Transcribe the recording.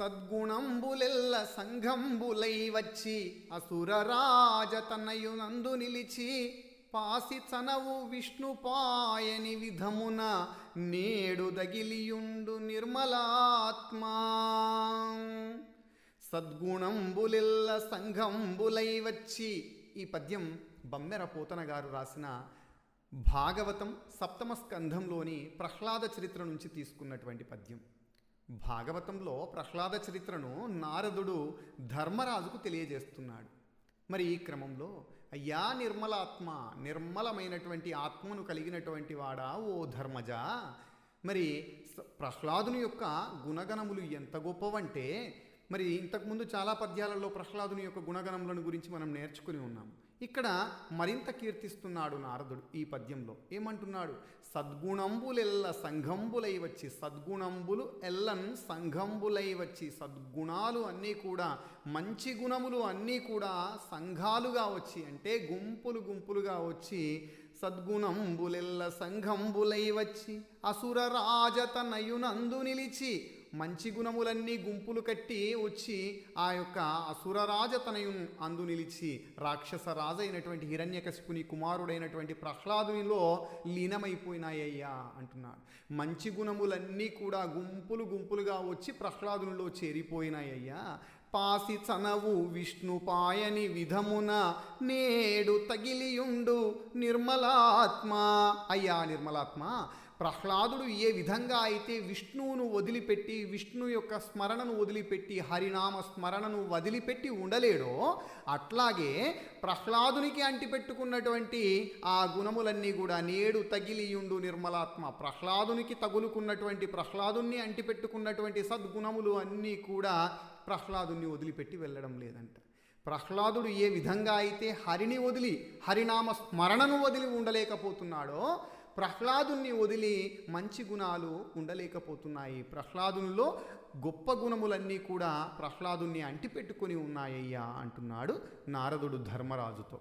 సద్గుణంబులెల్ల సంఘంబులై వచ్చి అసురరాజతనయునందు నిలిచి పాసి చనవు విష్ణుపాయని విధమున నేడు దగిలియుండు నిర్మలాత్మా. సద్గుణంబులెల్ల సంఘంబులై వచ్చి ఈ పద్యం బమ్మెర పోతన గారు రాసిన భాగవతం సప్తమ స్కంధంలోని ప్రహ్లాద చరిత్ర నుంచి తీసుకున్నటువంటి పద్యం. భాగవతంలో ప్రహ్లాద చరిత్రను నారదుడు ధర్మరాజుకు తెలియజేస్తున్నాడు. మరి ఈ క్రమంలో అయ్యా నిర్మలాత్మ నిర్మలమైనటువంటి ఆత్మను కలిగినటువంటి వాడా ఓ ధర్మజ? మరి ప్రహ్లాదుని యొక్క గుణగణములు ఎంత గొప్పవంటే మరి ఇంతకుముందు చాలా పద్యాలలో ప్రహ్లాదుని యొక్క గుణగణములను గురించి మనం నేర్చుకుని ఉన్నాం. ఇక్కడ మరింత కీర్తిస్తున్నాడు నారదుడు ఈ పద్యంలో. ఏమంటున్నాడు? సద్గుణంబులెల్ల సంఘంబులై వచ్చి సద్గుణంబులు ఎల్లన్ సంఘంబులై వచ్చి సద్గుణాలు అన్నీ కూడా మంచి గుణములు అన్నీ కూడా సంఘాలుగా వచ్చి అంటే గుంపులు గుంపులుగా వచ్చి సద్గుణంబులెల్ల సంఘంబులై వచ్చి అసుర రాజతనయునందు నిలిచి మంచి గుణములన్నీ గుంపులు కట్టి వచ్చి ఆ యొక్క అసురరాజతనయు అందు నిలిచి రాక్షస రాజైనటువంటి హిరణ్యకశిపుని కుమారుడైనటువంటి ప్రహ్లాదునిలో లీనమైపోయినాయ్యా అంటున్నాడు. మంచి గుణములన్నీ కూడా గుంపులు గుంపులుగా వచ్చి ప్రహ్లాదునిలో చేరిపోయినాయ్యా. పాసి చనవు విష్ణుపాయని విధమున నేడు తగిలియుండు నిర్మలాత్మ. అయ్యా నిర్మలాత్మ ప్రహ్లాదుడు ఏ విధంగా అయితే విష్ణువును వదిలిపెట్టి విష్ణు యొక్క స్మరణను వదిలిపెట్టి హరినామ స్మరణను వదిలిపెట్టి ఉండలేడో అట్లాగే ప్రహ్లాదునికి అంటిపెట్టుకున్నటువంటి ఆ గుణములన్నీ కూడా నేడు తగిలియుండు నిర్మలాత్మ. ప్రహ్లాదునికి తగులుకున్నటువంటి ప్రహ్లాదుని అంటిపెట్టుకున్నటువంటి సద్గుణములు అన్నీ కూడా ప్రహ్లాదుని వదిలిపెట్టి వెళ్ళడం లేదంట. ప్రహ్లాదుడు ఏ విధంగా అయితే హరిని వదిలి హరినామ స్మరణను వదిలి ఉండలేకపోతున్నాడో ప్రహ్లాదుని వదిలి మంచి గుణాలు ఉండలేకపోతున్నాయి. ప్రహ్లాదునిలో గొప్ప గుణములన్నీ కూడా ప్రహ్లాదుని అంటిపెట్టుకొని ఉన్నాయ్యా అంటున్నాడు నారదుడు ధర్మరాజుతో.